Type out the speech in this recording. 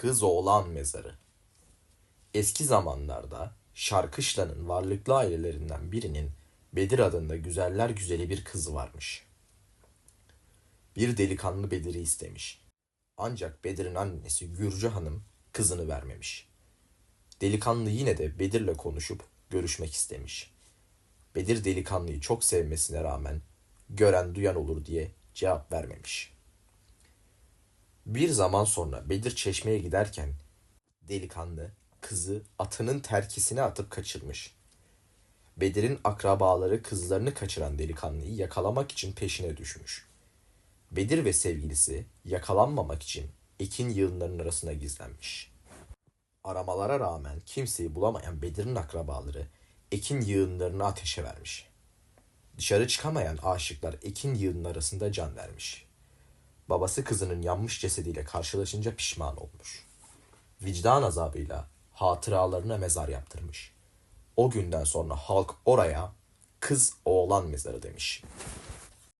Kız oğlan mezarı. Eski zamanlarda Şarkışla'nın varlıklı ailelerinden birinin Bedir adında güzeller güzeli bir kızı varmış. Bir delikanlı Bedir'i istemiş. Ancak Bedir'in annesi Gürcü Hanım kızını vermemiş. Delikanlı yine de Bedir'le konuşup görüşmek istemiş. Bedir delikanlıyı çok sevmesine rağmen gören duyan olur diye cevap vermemiş. Bir zaman sonra Bedir çeşmeye giderken delikanlı kızı atının terkisine atıp kaçırmış. Bedir'in akrabaları kızlarını kaçıran delikanlıyı yakalamak için peşine düşmüş. Bedir ve sevgilisi yakalanmamak için ekin yığınlarının arasına gizlenmiş. Aramalara rağmen kimseyi bulamayan Bedir'in akrabaları ekin yığınlarını ateşe vermiş. Dışarı çıkamayan aşıklar ekin yığının arasında can vermiş. Babası kızının yanmış cesediyle karşılaşınca pişman olmuş. Vicdan azabıyla hatıralarına mezar yaptırmış. O günden sonra halk oraya kız oğlan mezarı demiş.